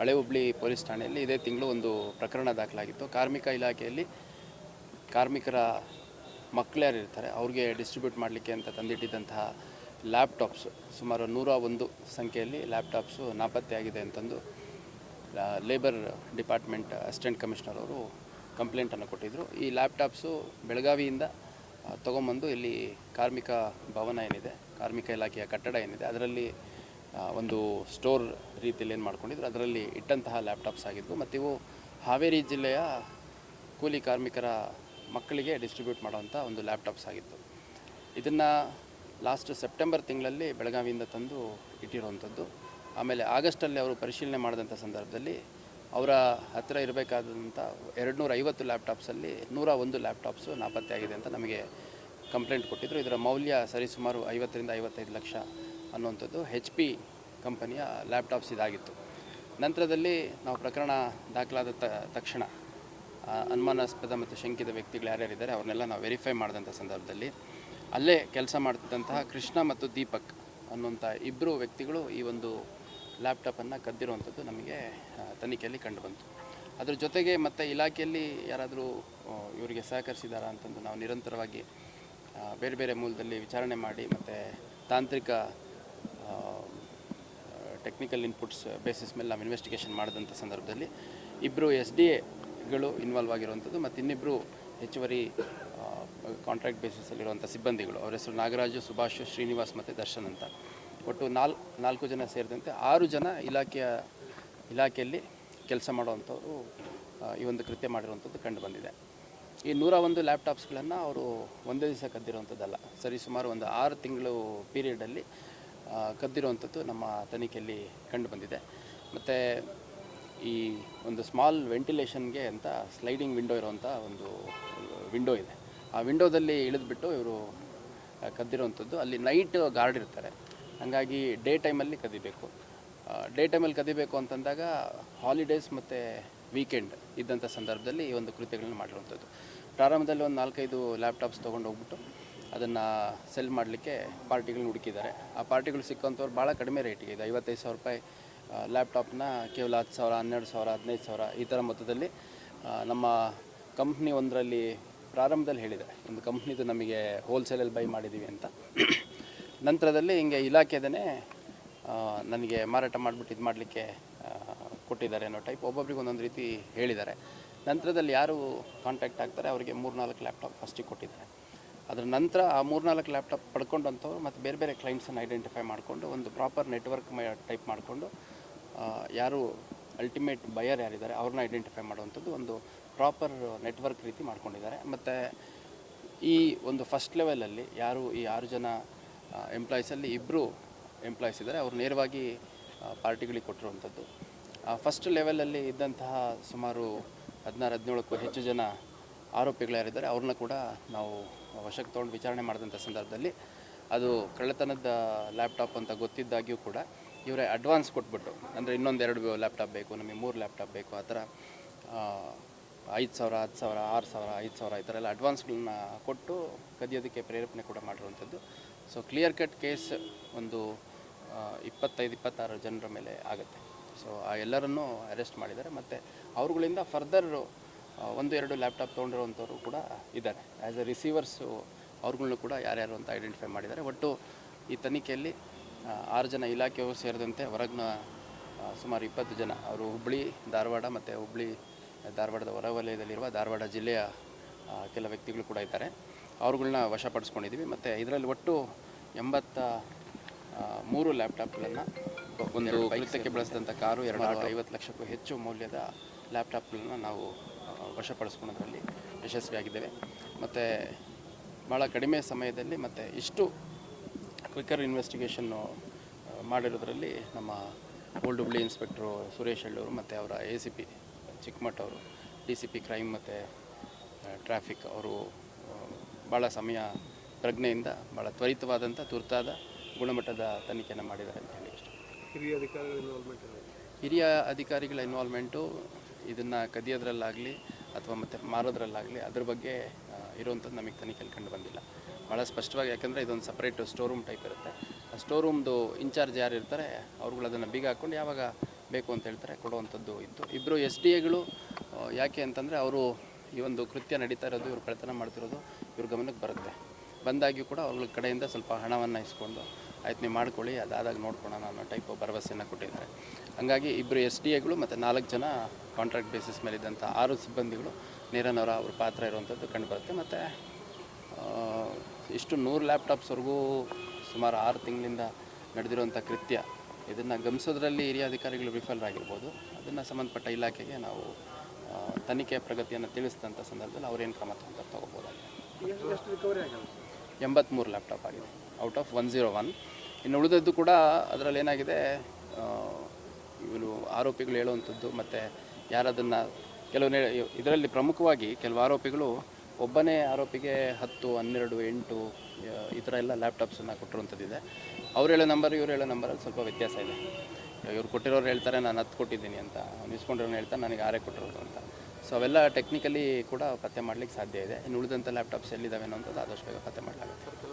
ಹಳೆ ಹುಬ್ಳಿ ಪೊಲೀಸ್ ಠಾಣೆಯಲ್ಲಿ ಇದೇ ತಿಂಗಳು ಒಂದು ಪ್ರಕರಣ ದಾಖಲಾಗಿತ್ತು. ಕಾರ್ಮಿಕ ಇಲಾಖೆಯಲ್ಲಿ ಕಾರ್ಮಿಕರ ಮಕ್ಕಳು ಯಾರು ಇರ್ತಾರೆ, ಅವ್ರಿಗೆ ಡಿಸ್ಟ್ರಿಬ್ಯೂಟ್ ಮಾಡಲಿಕ್ಕೆ ಅಂತ ತಂದಿಟ್ಟಿದ್ದಂತಹ ಲ್ಯಾಪ್ಟಾಪ್ಸ್ ಸುಮಾರು ನೂರ ಒಂದು ಸಂಖ್ಯೆಯಲ್ಲಿ ಲ್ಯಾಪ್ಟಾಪ್ಸು ನಾಪತ್ತೆಯಾಗಿದೆ ಅಂತಂದು ಲೇಬರ್ ಡಿಪಾರ್ಟ್ಮೆಂಟ್ ಅಸಿಸ್ಟೆಂಟ್ ಕಮಿಷನರ್ ಅವರು ಕಂಪ್ಲೇಂಟನ್ನು ಕೊಟ್ಟಿದ್ದರು ಈ ಲ್ಯಾಪ್ಟಾಪ್ಸು ಬೆಳಗಾವಿಯಿಂದ ತಗೊಂಬಂದು ಇಲ್ಲಿ ಕಾರ್ಮಿಕ ಭವನ ಏನಿದೆ, ಕಾರ್ಮಿಕ ಇಲಾಖೆಯ ಕಟ್ಟಡ ಏನಿದೆ, ಅದರಲ್ಲಿ ಒಂದು ಸ್ಟೋರ್ ರೀತಿಯಲ್ಲಿ ಏನು ಮಾಡ್ಕೊಂಡಿದ್ರು. ಅದರಲ್ಲಿ ಇಟ್ಟಂತಹ ಲ್ಯಾಪ್ಟಾಪ್ಸ್ ಆಗಿದ್ವು. ಮತ್ತು ಇವು ಹಾವೇರಿ ಜಿಲ್ಲೆಯ ಕೂಲಿ ಕಾರ್ಮಿಕರ ಮಕ್ಕಳಿಗೆ ಡಿಸ್ಟ್ರಿಬ್ಯೂಟ್ ಮಾಡುವಂಥ ಒಂದು ಲ್ಯಾಪ್ಟಾಪ್ಸ್ ಆಗಿತ್ತು. ಇದನ್ನು ಲಾಸ್ಟ್ ಸೆಪ್ಟೆಂಬರ್ ತಿಂಗಳಲ್ಲಿ ಬೆಳಗಾವಿಯಿಂದ ತಂದು ಇಟ್ಟಿರುವಂಥದ್ದು. ಆಮೇಲೆ ಆಗಸ್ಟಲ್ಲಿ ಅವರು ಪರಿಶೀಲನೆ ಮಾಡಿದಂಥ ಸಂದರ್ಭದಲ್ಲಿ ಅವರ ಹತ್ತಿರ ಇರಬೇಕಾದಂಥ ಎರಡುನೂರ ಐವತ್ತು ಲ್ಯಾಪ್ಟಾಪ್ಸಲ್ಲಿ ನೂರ ಒಂದು ಲ್ಯಾಪ್ಟಾಪ್ಸು ನಾಪತ್ತೆಯಾಗಿದೆ ಅಂತ ನಮಗೆ ಕಂಪ್ಲೇಂಟ್ ಕೊಟ್ಟಿದ್ದರು ಇದರ ಮೌಲ್ಯ ಸರಿಸುಮಾರು ಐವತ್ತರಿಂದ ಐವತ್ತೈದು ಲಕ್ಷ ಅನ್ನುವಂಥದ್ದು ಹೆಚ್ ಪಿ ಕಂಪನಿಯ ಲ್ಯಾಪ್ಟಾಪ್ಸ್ ಇದಾಗಿತ್ತು. ನಂತರದಲ್ಲಿ ನಾವು ಪ್ರಕರಣ ದಾಖಲಾದ ತಕ್ಷಣ ಅನುಮಾನಾಸ್ಪದ ಮತ್ತು ಶಂಕಿತ ವ್ಯಕ್ತಿಗಳು ಯಾರ್ಯಾರಿದ್ದಾರೆ ಅವ್ರನ್ನೆಲ್ಲ ನಾವು ವೆರಿಫೈ ಮಾಡಿದಂಥ ಸಂದರ್ಭದಲ್ಲಿ ಅಲ್ಲೇ ಕೆಲಸ ಮಾಡ್ತಿದ್ದಂತಹ ಕೃಷ್ಣ ಮತ್ತು ದೀಪಕ್ ಅನ್ನುವಂಥ ಇಬ್ಬರು ವ್ಯಕ್ತಿಗಳು ಈ ಒಂದು ಲ್ಯಾಪ್ಟಾಪನ್ನು ಕದ್ದಿರುವಂಥದ್ದು ನಮಗೆ ತನಿಖೆಯಲ್ಲಿ ಕಂಡುಬಂತು ಅದ್ರ ಜೊತೆಗೆ ಮತ್ತು ಇಲಾಖೆಯಲ್ಲಿ ಯಾರಾದರೂ ಇವರಿಗೆ ಸಹಕರಿಸಿದಾರಾ ಅಂತಂದು ನಾವು ನಿರಂತರವಾಗಿ ಬೇರೆ ಬೇರೆ ಮೂಲದಲ್ಲಿ ವಿಚಾರಣೆ ಮಾಡಿ ಮತ್ತು ತಾಂತ್ರಿಕ ಟೆಕ್ನಿಕಲ್ ಇನ್ಪುಟ್ಸ್ ಬೇಸಿಸ್ ಮೇಲೆ ನಾವು ಇನ್ವೆಸ್ಟಿಗೇಷನ್ ಮಾಡಿದಂಥ ಸಂದರ್ಭದಲ್ಲಿ ಇಬ್ಬರು ಎಸ್ ಡಿ ಎಗಳು ಇನ್ವಾಲ್ವ್ ಆಗಿರುವಂಥದ್ದು ಮತ್ತು ಇನ್ನಿಬ್ಬರು ಹೆಚ್ಚುವರಿ ಕಾಂಟ್ರಾಕ್ಟ್ ಬೇಸಿಸಲ್ಲಿರುವಂಥ ಸಿಬ್ಬಂದಿಗಳು. ಅವರ ಹೆಸರು ನಾಗರಾಜು, ಸುಭಾಷ್, ಶ್ರೀನಿವಾಸ್ ಮತ್ತು ದರ್ಶನ್ ಅಂತ. ಒಟ್ಟು ನಾಲ್, ನಾಲ್ಕು ಜನ ಸೇರಿದಂತೆ ಆರು ಜನ ಇಲಾಖೆಯ, ಇಲಾಖೆಯಲ್ಲಿ ಕೆಲಸ ಮಾಡುವಂಥವರು ಈ ಒಂದು ಕೃತ್ಯ ಮಾಡಿರುವಂಥದ್ದು ಕಂಡು ಬಂದಿದೆ. ಈ ನೂರ ಒಂದು ಲ್ಯಾಪ್ಟಾಪ್ಸ್ಗಳನ್ನು ಅವರು ಒಂದೇ ದಿವಸ ಕದ್ದಿರುವಂಥದ್ದಲ್ಲ. ಸರಿ ಸುಮಾರು ಒಂದು ಆರು ತಿಂಗಳು ಪೀರಿಯಡಲ್ಲಿ ಕದ್ದಿರುವಂಥದ್ದು ನಮ್ಮ ತನಿಖೆಯಲ್ಲಿ ಕಂಡು ಬಂದಿದೆ. ಮತ್ತು ಈ ಒಂದು ಸ್ಮಾಲ್ ವೆಂಟಿಲೇಷನ್ಗೆ ಅಂತ ಸ್ಲೈಡಿಂಗ್ ವಿಂಡೋ ಇರುವಂಥ ಒಂದು ವಿಂಡೋ ಇದೆ. ಆ ವಿಂಡೋದಲ್ಲಿ ಇಳಿದುಬಿಟ್ಟು ಇವರು ಕದ್ದಿರುವಂಥದ್ದು. ಅಲ್ಲಿ ನೈಟ್ ಗಾರ್ಡ್ ಇರ್ತಾರೆ. ಹಾಗಾಗಿ ಡೇ ಟೈಮಲ್ಲಿ ಕದಿಬೇಕು. ಡೇ ಟೈಮಲ್ಲಿ ಕದಿಬೇಕು ಅಂತಂದಾಗ ಹಾಲಿಡೇಸ್ ಮತ್ತು ವೀಕೆಂಡ್ ಇದ್ದಂಥ ಸಂದರ್ಭದಲ್ಲಿ ಈ ಒಂದು ಕೃತ್ಯಗಳನ್ನ ಮಾಡಿರುವಂಥದ್ದು. ಪ್ರಾರಂಭದಲ್ಲಿ ಒಂದು ನಾಲ್ಕೈದು ಲ್ಯಾಪ್ಟಾಪ್ಸ್ ತೊಗೊಂಡು ಹೋಗ್ಬಿಟ್ಟು ಅದನ್ನು ಸೆಲ್ ಮಾಡಲಿಕ್ಕೆ ಪಾರ್ಟಿಗಳನ್ನ ಹುಡುಕಿದ್ದಾರೆ. ಆ ಪಾರ್ಟಿಗಳು ಸಿಕ್ಕಂಥವ್ರು ಭಾಳ ಕಡಿಮೆ ರೇಟಿಗೆ ಇದೆ. ಐವತ್ತೈದು ಸಾವಿರ ರೂಪಾಯಿ ಲ್ಯಾಪ್ಟಾಪ್ನ ಕೇವಲ ಹತ್ತು ಸಾವಿರ, ಹನ್ನೆರಡು ಸಾವಿರ, ಹದಿನೈದು ಸಾವಿರ ಈ ಥರ ಮೊತ್ತದಲ್ಲಿ ನಮ್ಮ ಕಂಪ್ನಿ ಒಂದರಲ್ಲಿ ಪ್ರಾರಂಭದಲ್ಲಿ ಹೇಳಿದೆ. ಒಂದು ಕಂಪ್ನಿದು ನಮಗೆ ಹೋಲ್ಸೇಲಲ್ಲಿ ಬೈ ಮಾಡಿದ್ದೀವಿ ಅಂತ. ನಂತರದಲ್ಲಿ ಹಿಂಗೆ ಇಲಾಖೆದೇ ನನಗೆ ಮಾರಾಟ ಮಾಡಿಬಿಟ್ಟು ಇದು ಮಾಡಲಿಕ್ಕೆ ಕೊಟ್ಟಿದ್ದಾರೆ ಅನ್ನೋ ಟೈಪ್ ಒಬ್ಬೊಬ್ರಿಗೆ ಒಂದೊಂದು ರೀತಿ ಹೇಳಿದ್ದಾರೆ. ನಂತರದಲ್ಲಿ ಯಾರು ಕಾಂಟ್ಯಾಕ್ಟ್ ಆಗ್ತಾರೆ, ಅವರಿಗೆ ಮೂರು ನಾಲ್ಕು ಲ್ಯಾಪ್ಟಾಪ್ ಫಸ್ಟಿಗೆ ಕೊಟ್ಟಿದ್ದಾರೆ. ಅದರ ನಂತರ ಆ ಮೂರ್ನಾಲ್ಕು ಲ್ಯಾಪ್ಟಾಪ್ ಪಡ್ಕೊಂಡಂಥವ್ರು ಮತ್ತು ಬೇರೆ ಬೇರೆ ಕ್ಲೈಂಟ್ಸನ್ನು ಐಡೆಂಟಿಫೈ ಮಾಡಿಕೊಂಡು ಒಂದು ಪ್ರಾಪರ್ ನೆಟ್ವರ್ಕ್ ಟೈಪ್ ಮಾಡಿಕೊಂಡು ಯಾರು ಅಲ್ಟಿಮೇಟ್ ಬಯರ್ ಯಾರಿದ್ದಾರೆ ಅವ್ರನ್ನ ಐಡೆಂಟಿಫೈ ಮಾಡುವಂಥದ್ದು ಒಂದು ಪ್ರಾಪರ್ ನೆಟ್ವರ್ಕ್ ರೀತಿ ಮಾಡ್ಕೊಂಡಿದ್ದಾರೆ. ಮತ್ತು ಈ ಒಂದು ಫಸ್ಟ್ ಲೆವೆಲಲ್ಲಿ ಯಾರು ಈ ಆರು ಜನ ಎಂಪ್ಲಾಯೀಸಲ್ಲಿ ಇಬ್ಬರು ಎಂಪ್ಲಾಯೀಸ್ ಇದ್ದಾರೆ, ಅವರು ನೇರವಾಗಿ ಪಾರ್ಟಿಗಳಿಗೆ ಕೊಟ್ಟಿರುವಂಥದ್ದು. ಫಸ್ಟ್ ಲೆವೆಲಲ್ಲಿ ಇದ್ದಂತಹ ಸುಮಾರು ಹದಿನಾರು, ಹದಿನೇಳಕ್ಕೂ ಹೆಚ್ಚು ಜನ ಆರೋಪಿಗಳು ಯಾರಿದ್ದಾರೆ ಅವ್ರನ್ನ ಕೂಡ ನಾವು ವಶಕ್ಕೆ ತೊಗೊಂಡು ವಿಚಾರಣೆ ಮಾಡಿದಂಥ ಸಂದರ್ಭದಲ್ಲಿ ಅದು ಕಳ್ಳತನದ ಲ್ಯಾಪ್ಟಾಪ್ ಅಂತ ಗೊತ್ತಿದ್ದಾಗ್ಯೂ ಕೂಡ ಇವರೇ ಅಡ್ವಾನ್ಸ್ ಕೊಟ್ಬಿಟ್ಟು, ಅಂದರೆ ಇನ್ನೊಂದು ಎರಡು ಲ್ಯಾಪ್ಟಾಪ್ ಬೇಕು, ನಮಗೆ ಮೂರು ಲ್ಯಾಪ್ಟಾಪ್ ಬೇಕು, ಆ ಥರ ಐದು ಸಾವಿರ, ಹತ್ತು ಸಾವಿರ, ಆರು ಸಾವಿರ, ಐದು ಸಾವಿರ ಈ ಥರ ಎಲ್ಲ ಅಡ್ವಾನ್ಸ್ಗಳನ್ನ ಕೊಟ್ಟು ಕದಿಯೋದಕ್ಕೆ ಪ್ರೇರೇಪಣೆ ಕೂಡ ಮಾಡಿರುವಂಥದ್ದು. ಸೊ ಕ್ಲಿಯರ್ ಕಟ್ ಕೇಸ್ ಒಂದು ಇಪ್ಪತ್ತೈದು, ಇಪ್ಪತ್ತಾರು ಜನರ ಮೇಲೆ ಆಗುತ್ತೆ. ಸೊ ಆ ಎಲ್ಲರನ್ನೂ ಅರೆಸ್ಟ್ ಮಾಡಿದ್ದಾರೆ. ಮತ್ತು ಅವ್ರುಗಳಿಂದ ಫರ್ದರ್ ಒಂದು ಎರಡು ಲ್ಯಾಪ್ಟಾಪ್ ತೊಗೊಂಡಿರುವಂಥವ್ರು ಕೂಡ ಇದ್ದಾರೆ. ಆ್ಯಸ್ ಎ ರಿಸೀವರ್ಸು ಅವ್ರುಗಳ್ನು ಕೂಡ ಯಾರ್ಯಾರು ಅಂತ ಐಡೆಂಟಿಫೈ ಮಾಡಿದ್ದಾರೆ. ಒಟ್ಟು ಈ ತನಿಖೆಯಲ್ಲಿ ಆರು ಜನ ಇಲಾಖೆಯವರು ಸೇರಿದಂತೆ ಹೊರಗಿನ ಸುಮಾರು ಇಪ್ಪತ್ತು ಜನ. ಅವರು ಹುಬ್ಬಳ್ಳಿ ಧಾರವಾಡ ಮತ್ತು ಹುಬ್ಬಳ್ಳಿ ಧಾರವಾಡದ ಹೊರವಲಯದಲ್ಲಿರುವ ಧಾರವಾಡ ಜಿಲ್ಲೆಯ ಕೆಲ ವ್ಯಕ್ತಿಗಳು ಕೂಡ ಇದ್ದಾರೆ. ಅವ್ರುಗಳ್ನ ವಶಪಡಿಸ್ಕೊಂಡಿದ್ದೀವಿ. ಮತ್ತು ಇದರಲ್ಲಿ ಒಟ್ಟು ಎಂಬತ್ತ ಮೂರು ಲ್ಯಾಪ್ಟಾಪ್ಗಳನ್ನು ಒಂದು ಕೃತ್ಯಕ್ಕೆ ಬಳಸಿದಂಥ ಕಾರು ಎರಡು ಐವತ್ತು ಲಕ್ಷಕ್ಕೂ ಹೆಚ್ಚು ಮೌಲ್ಯದ ಲ್ಯಾಪ್ಟಾಪ್ಗಳನ್ನು ನಾವು ವಶಪಡಿಸ್ಕೊಳ್ಳೋದ್ರಲ್ಲಿ ಯಶಸ್ವಿಯಾಗಿದ್ದೇವೆ. ಮತ್ತು ಭಾಳ ಕಡಿಮೆ ಸಮಯದಲ್ಲಿ ಮತ್ತು ಇಷ್ಟು ಕ್ವಿಕರ್ ಇನ್ವೆಸ್ಟಿಗೇಷನ್ನು ಮಾಡಿರೋದ್ರಲ್ಲಿ ನಮ್ಮ ಓಲ್ಡ್ ಹುಬ್ಳಿ ಇನ್ಸ್ಪೆಕ್ಟ್ರು ಸುರೇಶ್ ಹಳ್ಳೂರು ಮತ್ತು ಅವರ ಎ ಸಿ ಪಿ ಚಿಕ್ಕಮಠ ಅವರು ಡಿ ಸಿ ಪಿ ಕ್ರೈಮ್ ಮತ್ತು ಟ್ರಾಫಿಕ್ ಅವರು ಭಾಳ ಸಮಯ ಪ್ರಜ್ಞೆಯಿಂದ ಭಾಳ ತ್ವರಿತವಾದಂಥ ತುರ್ತಾದ ಗುಣಮಟ್ಟದ ತನಿಖೆಯನ್ನು ಮಾಡಿದ್ದಾರೆ ಅಂತ ಹೇಳಿ ಹಿರಿಯ ಅಧಿಕಾರಿಗಳ ಇನ್ವಾಲ್ವ್ಮೆಂಟ್ ಹಿರಿಯ ಅಧಿಕಾರಿಗಳ ಇನ್ವಾಲ್ವ್ಮೆಂಟು ಇದನ್ನು ಕದಿಯೋದ್ರಲ್ಲಾಗಲಿ ಅಥವಾ ಮತ್ತು ಮಾರೋದ್ರಲ್ಲಾಗಲಿ ಅದ್ರ ಬಗ್ಗೆ ಇರುವಂಥದ್ದು ನಮಗೆ ತನಿಖೆಯಲ್ಲಿ ಕಂಡು ಬಂದಿಲ್ಲ. ಭಾಳ ಸ್ಪಷ್ಟವಾಗಿ ಯಾಕಂದರೆ ಇದೊಂದು ಸಪ್ರೇಟ್ ಸ್ಟೋರ್ ರೂಮ್ ಟೈಪ್ ಇರುತ್ತೆ. ಆ ಸ್ಟೋರ್ ರೂಮ್ದು ಇನ್ಚಾರ್ಜ್ ಯಾರು ಇರ್ತಾರೆ, ಅವ್ರುಗಳು ಅದನ್ನು ಬೀಗ ಹಾಕ್ಕೊಂಡು ಯಾವಾಗ ಬೇಕು ಅಂತ ಹೇಳ್ತಾರೆ, ಕೊಡುವಂಥದ್ದು ಇತ್ತು ಇಬ್ಬರು ಎಸ್ ಡಿ ಎಗಳು ಯಾಕೆ ಅಂತಂದರೆ ಅವರು ಈ ಒಂದು ಕೃತ್ಯ ನಡೀತಾ ಇರೋದು, ಇವರು ಕಳ್ತನ ಮಾಡ್ತಿರೋದು ಇವ್ರ ಗಮನಕ್ಕೆ ಬರುತ್ತೆ. ಬಂದಾಗಿಯೂ ಕೂಡ ಅವ್ರ ಕಡೆಯಿಂದ ಸ್ವಲ್ಪ ಹಣವನ್ನು ಇಸ್ಕೊಂಡು ಆಯ್ತು ನೀವು ಮಾಡ್ಕೊಳ್ಳಿ, ಅದಾದಾಗ ನೋಡ್ಕೊಳ್ಳೋಣ ಅನ್ನೋ ಟೈಪ್ ಭರವಸೆಯನ್ನು ಕೊಟ್ಟಿದ್ದಾರೆ. ಹಾಗಾಗಿ ಇಬ್ಬರು ಎಸ್ ಡಿ ಎಗಳು ಮತ್ತು ನಾಲ್ಕು ಜನ ಕಾಂಟ್ರಾಕ್ಟ್ ಬೇಸಿಸ್ ಮೇಲೆ ಇದ್ದಂಥ ಆರು ಸಿಬ್ಬಂದಿಗಳು ನೇರನವರ ಅವ್ರ ಪಾತ್ರ ಇರುವಂಥದ್ದು ಕಂಡುಬರುತ್ತೆ ಮತ್ತು ಇಷ್ಟು ನೂರು ಲ್ಯಾಪ್ಟಾಪ್ಸ್ವರೆಗೂ ಸುಮಾರು ಆರು ತಿಂಗಳಿಂದ ನಡೆದಿರುವಂಥ ಕೃತ್ಯ, ಇದನ್ನು ಗಮನಿಸೋದ್ರಲ್ಲಿ ಹಿರಿಯ ಅಧಿಕಾರಿಗಳು ವಿಫಲರಾಗಿರ್ಬೋದು. ಅದನ್ನು ಸಂಬಂಧಪಟ್ಟ ಇಲಾಖೆಗೆ ನಾವು ತನಿಖೆಯ ತನಿಖೆ ಪ್ರಗತಿಯನ್ನು ತಿಳಿಸಿದಂಥ ಸಂದರ್ಭದಲ್ಲಿ ಅವ್ರೇನು ಕ್ರಮ ತಗೊಂತಾರೆ ತಗೋಬೋದಾಗಿದೆ ಎಂಬತ್ತ್ಮೂರು ಲ್ಯಾಪ್ಟಾಪ್ ಆಗಿದೆ. Out of one zero one ಇನ್ನು ಉಳಿದದ್ದು ಕೂಡ ಅದರಲ್ಲಿ ಏನಾಗಿದೆ ಇವರು ಆರೋಪಿಗಳು ಹೇಳುವಂಥದ್ದು ಮತ್ತು ಯಾರದನ್ನು ಕೆಲವು ಇದರಲ್ಲಿ ಪ್ರಮುಖವಾಗಿ ಕೆಲವು ಆರೋಪಿಗಳು ಒಬ್ಬನೇ ಆರೋಪಿಗೆ ಹತ್ತು, ಹನ್ನೆರಡು, ಎಂಟು ಈ ಥರ ಎಲ್ಲ ಲ್ಯಾಪ್ಟಾಪ್ಸನ್ನು ಕೊಟ್ಟಿರುವಂಥದ್ದಿದೆ ಅವ್ರು ಹೇಳೋ ನಂಬರ್ ಇವ್ರು ಹೇಳೋ ನಂಬರಲ್ಲಿ ಸ್ವಲ್ಪ ವ್ಯತ್ಯಾಸ ಇದೆ. ಇವ್ರು ಕೊಟ್ಟಿರೋರು ಹೇಳ್ತಾರೆ, ನಾನು ಹತ್ತು ಕೊಟ್ಟಿದ್ದೀನಿ ಅಂತ. ಅವ್ನು ಇಸ್ಕೊಂಡಿರೋನು ಹೇಳ್ತಾರೆ, ನನಗೆ ಆರೇ ಕೊಟ್ಟಿರೋದು ಅಂತ. ಸೊ ಅವೆಲ್ಲ ಟೆಕ್ನಿಕಲಿ ಕೂಡ ಪತ್ತೆ ಮಾಡಲಿಕ್ಕೆ ಸಾಧ್ಯ ಇದೆ. ಇನ್ನು ಉಳಿದಂಥ ಲ್ಯಾಪ್ಟಾಪ್ಸ್ ಎಲ್ಲಿದ್ದಾವೆ ಅನ್ನೋಂಥದ್ದು ಆದಷ್ಟು ಬೇಗ ಪತ್ತೆ ಮಾಡಲಾಗುತ್ತೆ.